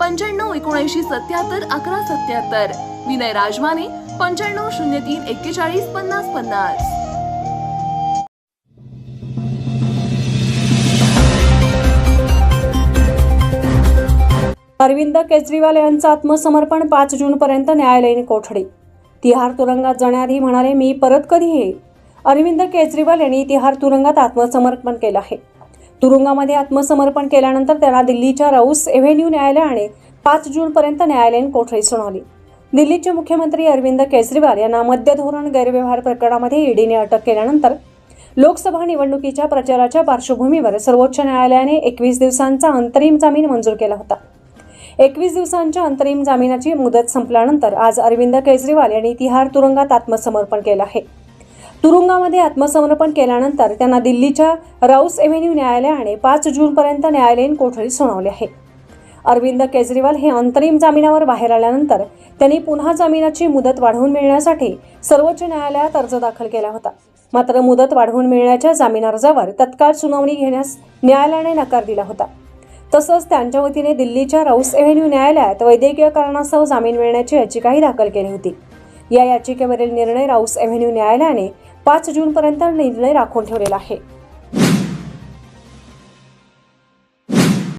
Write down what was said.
पंच्याण्णव एकोणऐंशी सत्याहत्तर अकरा सत्याहत्तर. विनय राजमाने पंच्याण्णव शून्य तीन एक्केचाळीस पन्नास पन्नास. अरविंद केजरीवाल यांचं आत्मसमर्पण पाच जूनपर्यंत न्यायालयीन कोठडी. तिहार तुरुंगात जाण्याआधी म्हणाले मी परत कधी येईल अरविंद केजरीवाल यांनी तिहार तुरुंगात आत्मसमर्पण केलं आहे. तुरुंगामध्ये आत्मसमर्पण केल्यानंतर त्यांना दिल्लीच्या राऊस एव्हेन्यू न्यायालयाने पाच जूनपर्यंत न्यायालयीन कोठडी सुनावली. दिल्लीचे मुख्यमंत्री अरविंद केजरीवाल यांना मद्य धोरण गैरव्यवहार प्रकरणामध्ये ईडीने अटक केल्यानंतर लोकसभा निवडणुकीच्या प्रचाराच्या पार्श्वभूमीवर सर्वोच्च न्यायालयाने एकवीस दिवसांचा अंतरिम जामीन मंजूर केला होता. एकवीस दिवसांच्या अंतरिम जामिनाची मुदत संपल्यानंतर आज अरविंद केजरीवाल यांनी तिहार तुरुंगात आत्मसमर्पण केलं आहे. तुरुंगामध्ये आत्मसमर्पण केल्यानंतर त्यांना दिल्लीच्या राऊस एव्हेन्यू न्यायालयाने पाच जूनपर्यंत न्यायालयीन कोठडी सुनावली आहे. अरविंद केजरीवाल हे अंतरिम जामिनावर बाहेर आल्यानंतर त्यांनी पुन्हा जामिनाची मुदत वाढवून मिळण्यासाठी सर्वोच्च न्यायालयात अर्ज दाखल केला होता. मात्र मुदत वाढवून मिळण्याच्या जामीन अर्जावर तत्काळ सुनावणी घेण्यास न्यायालयाने नकार दिला होता. तसंच त्यांच्या वतीने दिल्लीच्या राऊस एव्हेन्यू न्यायालयात वैद्यकीय कारणासह जामीन मिळण्याची याचिकाही दाखल केली होती. या याचिकेवरील निर्णय राऊस एव्हेन्यू न्यायालयाने पाच जूनपर्यंत निर्णय राखून ठेवलेला आहे.